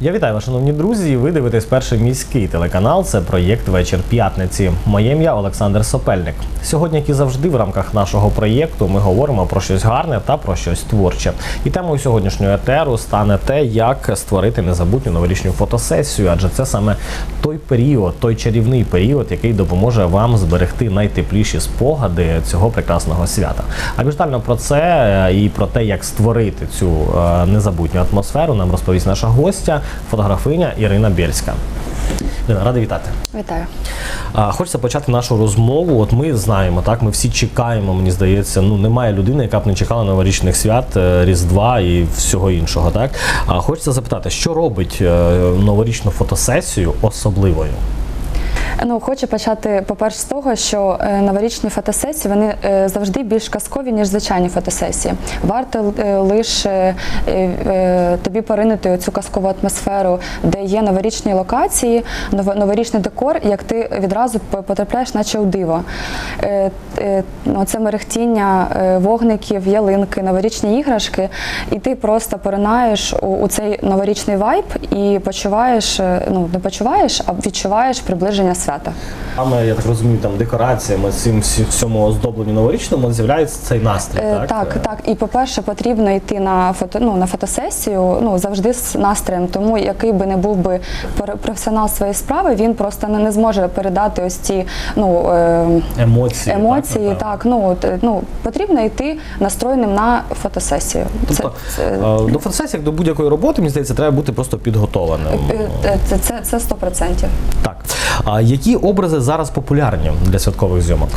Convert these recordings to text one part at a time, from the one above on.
Я вітаю вас, шановні друзі. Ви дивитесь перший міський телеканал. Це проєкт Вечір п'ятниці. Моє ім'я Олександр Сопельник. Сьогодні, як і завжди, в рамках нашого проєкту ми говоримо про щось гарне та про щось творче. І темою сьогоднішнього етеру стане те, як створити незабутню новорічну фотосесію, адже це саме той період, той чарівний період, який допоможе вам зберегти найтепліші спогади цього прекрасного свята. А більш про це е, і про те, як створити цю е, незабутню атмосферу, нам розповість наша гостя, фотографиня Ірина Бєльська. Ірина, радий вітати. Вітаю. Хочеться почати нашу розмову. От ми знаємо, так ми всі чекаємо. Мені здається, ну немає людини, яка б не чекала новорічних свят, е, Різдва і всього іншого. Так а хочеться запитати, що робить е, новорічну фотосесію особливою? Ну, хочу почати, по-перше, з того, що е, новорічні фотосесії вони е, завжди більш казкові, ніж звичайні фотосесії. Варто е, лише тобі поринути цю казкову атмосферу, де є новорічні локації, новорічний декор, як ти відразу потрапляєш, наче у диво. Ну, Це мерехтіння вогників, ялинки, новорічні іграшки, і ти просто поринаєш у, цей новорічний вайб і почуваєш, ну не почуваєш, а відчуваєш приближення свята. Саме я так розумію, там декораціями цим всьому оздобленню новорічному з'являється цей настрій. Е, Так, Так, Е, так. І по-перше, потрібно йти на фото, ну, на фотосесію ну, завжди з настроєм. Тому який би не був би професіонал своєї справи, він просто не, не зможе передати ось ці ну, е, емоції. емоції. напевно. Так, ну, е, ну, потрібно йти настроєним на фотосесію. Тобто це, е, до фотосесії, як до будь-якої роботи, мені здається, треба бути просто підготовленим. це, це, це, це 100%. Так. Які образи зараз популярні для святкових зйомок?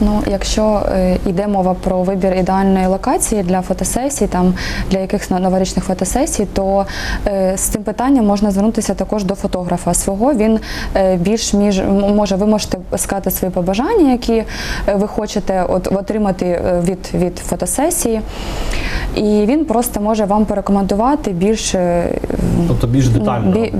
Ну, якщо е, йде мова про вибір ідеальної локації для фотосесій, там для якихось но- новорічних фотосесій, то е, з цим питанням можна звернутися також до фотографа свого. Він е, більш між може, ви можете сказати свої побажання, які ви хочете от, отримати від, від фотосесії. І він просто може вам порекомендувати більше Тобто більш детально Бі-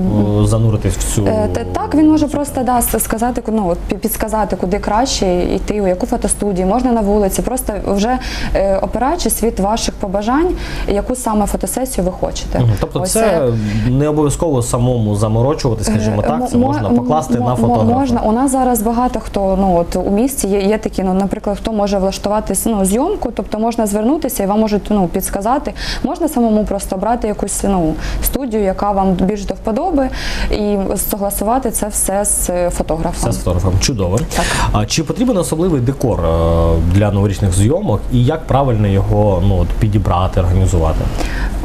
зануритись в цю Так, він може просто да, сказати, ну, підсказати, куди краще йти, у яку фотостудію, можна на вулиці, просто вже е, опираючись від ваших побажань, яку саме фотосесію ви хочете. Тобто, Ось, це не обов'язково самому заморочувати, скажімо Е, так, це можна покласти на фотографа. Можна. У нас зараз багато хто ну от у місті є, є такі, ну, наприклад, хто може влаштувати ну, зйомку, тобто можна звернутися і вам можуть ну, підсказати. Можна самому просто обрати якусь ну, студію, яка вам більш до вподоби, і согласувати це все з е, фотографом. Все з фотографом. Чудово. Так. А чи потрібен особливий декор е, для новорічних зйомок і як правильно його ну, підібрати, організувати?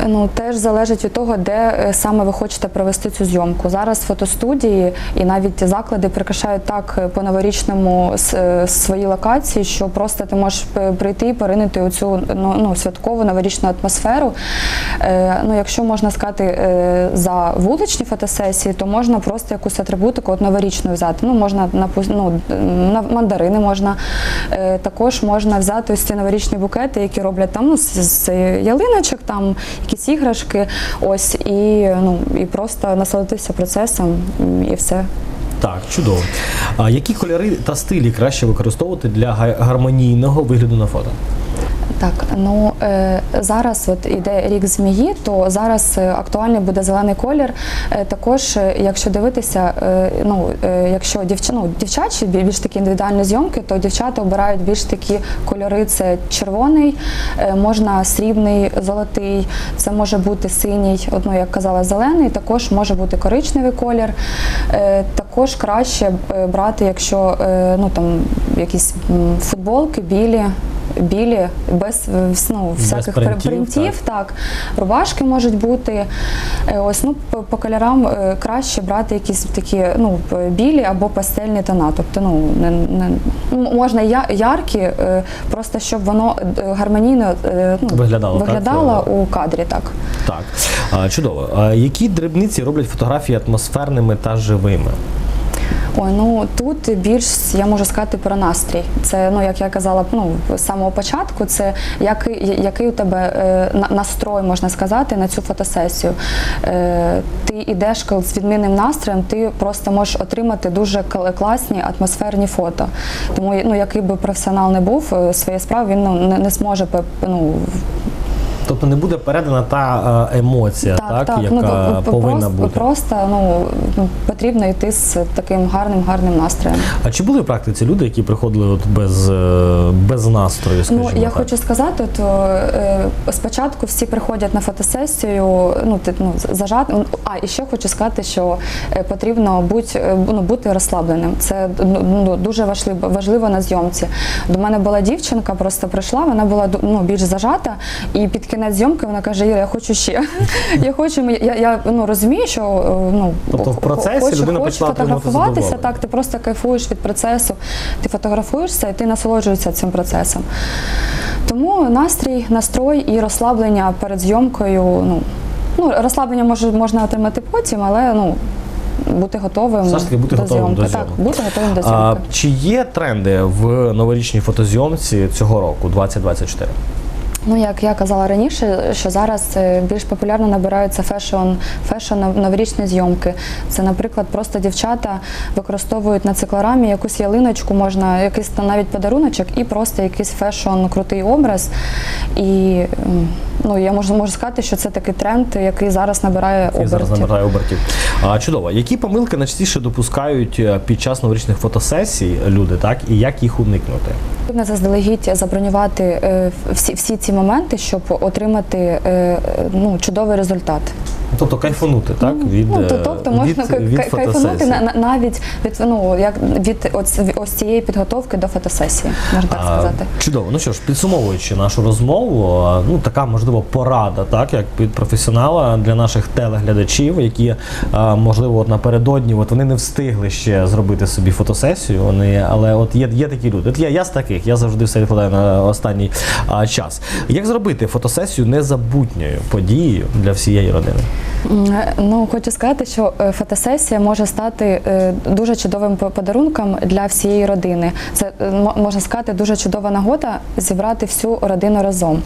Ну теж залежить від того, де е, саме ви хочете провести цю зйомку. Зараз фотостудії і навіть заклади прикрашають так е, по новорічному свої локації, що просто ти можеш прийти і поринути у цю ну, ну, святкову новорічну атмосферу. Ну, якщо можна сказати за вуличні фотосесії, то можна просто якусь атрибутику от новорічну взяти. Ну, можна ну, мандарини можна. Е, також можна взяти ось ці новорічні букети, які роблять там ну, з, ялиночок, там якісь іграшки. Ось і ну і просто насолодитися процесом і все. Так, чудово. А які кольори та стилі краще використовувати для гармонійного вигляду на фото? Так, ну е, зараз от іде рік змії, то зараз е, актуальний буде зелений колір. Е, також, якщо дивитися, ну якщо дівч... ну, дівчачі більш такі індивідуальні зйомки, то дівчата обирають більш такі кольори: це червоний, можна срібний, золотий, це може бути синій, ну, як казала, зелений, також може бути коричневий колір. Також краще брати, якщо ну там якісь футболки білі. Білі, без ну, всяких пр- принтів, принтів, так. рубашки можуть бути. Е, Ось ну по, кольорам е, краще брати якісь такі ну білі або пастельні тона. Тобто, ну не, не ну, можна я, яркі, е, просто щоб воно гармонійно ну, Виглядало, так? у кадрі. Так. Так, чудово. Які дрібниці роблять фотографії атмосферними та живими? Ой, ну тут більш я можу сказати про настрій. Це ну як я казала, ну з самого початку, це який, який у тебе е, на- настрой, можна сказати, на цю фотосесію. Е, ти йдеш з відмінним настроєм, ти просто можеш отримати дуже кл- класні атмосферні фото. Тому ну який би професіонал не був е, своєї справи, він ну, не, не зможе ну, Тобто не буде передана та е, емоція, так, яка ну, повинна просто, бути. Просто ну, ну, потрібно йти з таким гарним, гарним настроєм. А чи були в практиці люди, які приходили от без, е, без настрою? Скажімо Ну, я так? хочу сказати, то е, спочатку всі приходять на фотосесію, ну, ти, ну зажат. А і ще хочу сказати, що потрібно будь, ну, бути розслабленим. Це ну, дуже важливо, важливо на зйомці. До мене була дівчинка, просто прийшла, вона була ну, більш зажата, і під кінець зйомки вона каже: Іра, я хочу ще. Я хочу, я, я ну, розумію, що е, ну, Тобто в процесі хочу, людина хочу почала фотографуватися, так, ти просто кайфуєш від процесу, ти фотографуєшся і ти насолоджуєшся цим процесом. Тому настрій, настрой і розслаблення перед зйомкою. Ну, ну розслаблення може, можна отримати потім, але ну, бути готовим Все ж таки бути до готовим зйомки. до Так, бути готовим до А, чи є тренди в новорічній фотозйомці цього року, 2024? Ну, як я казала раніше, що зараз е, більш популярно набираються фешн, фешн нов- новорічні зйомки. Це, наприклад, просто дівчата використовують на циклорамі якусь ялиночку, можна якийсь навіть подаруночок і просто якийсь фешн крутий образ. І ну, я можу, можу сказати, що це такий тренд, який зараз набирає І зараз набирає обертів. А, чудово. Які помилки найчастіше допускають е, під час новорічних фотосесій люди, так? І як їх уникнути? Потрібно заздалегідь забронювати е, всі, всі ці моменти, щоб отримати е, ну, чудовий результат. Тобто кайфанути, так? Від, Ну, то, е, тобто можна від, кай- від кайфанути на, на- навіть від ну як від ось, ось цієї підготовки до фотосесії, можна так А, сказати. Чудово. Ну що ж, підсумовуючи нашу розмову, ну така можливо порада, так як від професіонала для наших телеглядачів, які можливо от напередодні, от вони не встигли ще зробити собі фотосесію. Вони, але от є, є такі люди. От я, я з таких, я завжди все відкладаю на останній а, час. Як зробити фотосесію незабутньою подією для всієї родини? М, Ну хочу сказати, що е, фотосесія може стати е, дуже чудовим по- подарунком для всієї родини. Це е, можна сказати дуже чудова нагода зібрати всю родину разом.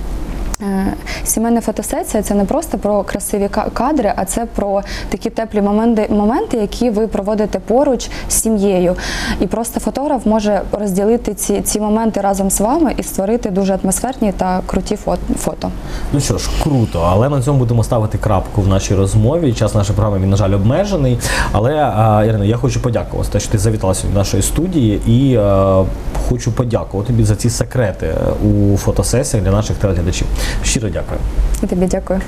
Е, Сімейна фотосесія це не просто про красиві ка- кадри, а це про такі теплі моменти, моменти, які ви проводите поруч з сім'єю. І просто фотограф може розділити ці, ці моменти разом з вами і створити дуже атмосферні та круті фото. Ну що ж, круто, але на цьому будемо ставити крапку в нашій розмові. Час нашої програми, він, на жаль, обмежений. Але а, Ірина, я хочу подякувати те, що ти завітала сьогодні до нашої студії, і е, хочу подякувати тобі за ці секрети у фотосесіях для наших телеглядачів. Щиро дякую. І тобі дякую.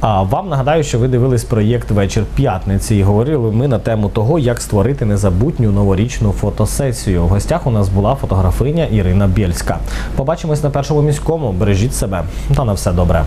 А вам нагадаю, що ви дивились проєкт Вечір п'ятниці і говорили ми на тему того, як створити незабутню новорічну фотосесію. В гостях у нас була фотографиня Ірина Бєльська. Побачимось на першому міському. Бережіть себе та на все добре.